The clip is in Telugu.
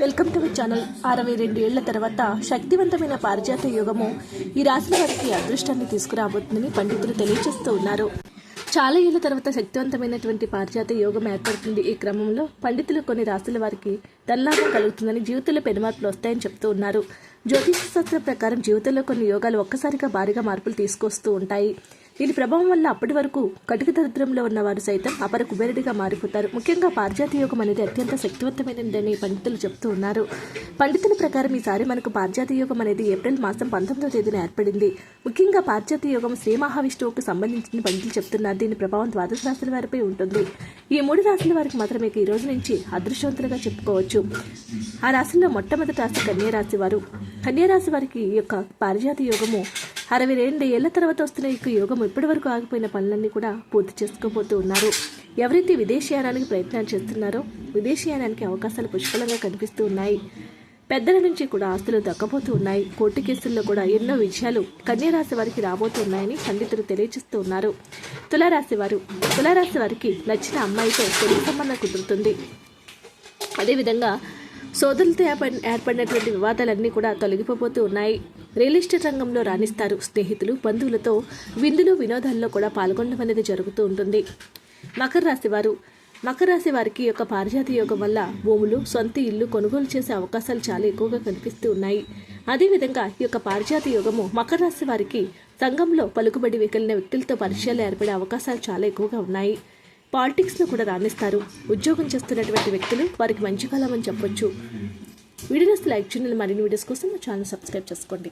వెల్కమ్ టు మై ఛానల్ అరవై రెండు ఏళ్ళ తర్వాత శక్తివంతమైన పారిజాత యుగము ఈ రాశుల వారికి అదృష్టాన్ని తీసుకురాబోతుందని పండితులు తెలియజేస్తూ ఉన్నారు. చాలా ఏళ్ళ తర్వాత శక్తివంతమైనటువంటి పారిజాత యోగం ఏర్పడుతుంది ఈ క్రమంలో పండితులు కొన్ని రాశుల వారికి ధనలాభం కలుగుతుందని జీవితంలో పెనుమార్పులు వస్తాయని చెప్తూ ఉన్నారు. జ్యోతిష శాస్త్రం ప్రకారం జీవితంలో కొన్ని యోగాలు ఒక్కసారిగా భారీగా మార్పులు తీసుకొస్తూ ఉంటాయి. దీని ప్రభావం వల్ల అప్పటి వరకు కటిక దరిద్రంలో ఉన్న వారు సైతం అపర కుబేరుడిగా మారిపోతారు. ముఖ్యంగా పారిజాత యోగం అనేది అత్యంత శక్తివంతమైనదని పండితులు చెప్తూ ఉన్నారు. పండితుల ప్రకారం ఈసారి మనకు పారిజాత యోగం అనేది ఏప్రిల్ మాసం పంతొమ్మిదవ తేదీన ఏర్పడింది. ముఖ్యంగా పారిజాత యోగం శ్రీ మహావిష్ణువుకు సంబంధించిన పండితులు చెప్తున్నారు. దీని ప్రభావం ద్వాదశ రాశుల వారిపై ఉంటుంది. ఈ మూడు రాశుల వారికి మాత్రమే ఈ రోజు నుంచి అదృష్టవంతులుగా చెప్పుకోవచ్చు. ఆ రాశుల్లో మొట్టమొదటి రాశి కన్యా రాశి వారు. కన్యా రాశి వారికి ఈ యొక్క పారిజాత యోగము అరవై రెండు ఏళ్ళ తర్వాత వస్తున్న ఈ యోగం ఇప్పటి వరకు ఆగిపోయిన పనులన్నీ కూడా పూర్తి చేసుకోబోతూ ఉన్నారు. ఎవరైతే విదేశీయానానికి ప్రయత్నాలు చేస్తున్నారో విదేశీయానానికి అవకాశాలు పుష్కలంగా కనిపిస్తూ ఉన్నాయి. పెద్దల నుంచి కూడా ఆస్తులు దక్కబోతూ ఉన్నాయి. కోర్టు కేసుల్లో కూడా ఎన్నో విజయాలు కన్యారాశి వారికి రాబోతూ ఉన్నాయని పండితులు తెలియజేస్తూ ఉన్నారు. తులారాశి వారు తులారాశి వారికి నచ్చిన అమ్మాయితో పెళ్ళి సంబంధం కుదురుతుంది. అదేవిధంగా సోదరులతో ఏర్పడినటువంటి వివాదాలన్నీ కూడా తొలగిపోతూ ఉన్నాయి. రియల్ ఎస్టేట్ రంగంలో రాణిస్తారు స్నేహితులు బంధువులతో విందులు వినోదాల్లో కూడా పాల్గొనడం అనేది జరుగుతూ ఉంటుంది. మకర రాశి వారు మకర రాశి వారికి యొక్క పారిజాత యోగం వల్ల భూములు సొంత ఇల్లు కొనుగోలు చేసే అవకాశాలు చాలా ఎక్కువగా కనిపిస్తూ ఉన్నాయి. అదేవిధంగా ఈ యొక్క పారిజాత యోగము మకర రాశి వారికి సంఘంలో పలుకుబడి వెకిలిన వ్యక్తులతో పరిచయాలు ఏర్పడే అవకాశాలు చాలా ఎక్కువగా ఉన్నాయి. పాలిటిక్స్లో కూడా రాణిస్తారు. ఉద్యోగం చేస్తున్నటువంటి వ్యక్తులు వారికి మంచి కాలం అని చెప్పొచ్చు. వీడియోస్ లైక్ చేయండి. మరిన్ని వీడియోస్ కోసం మా ఛానల్ సబ్స్క్రైబ్ చేసుకోండి.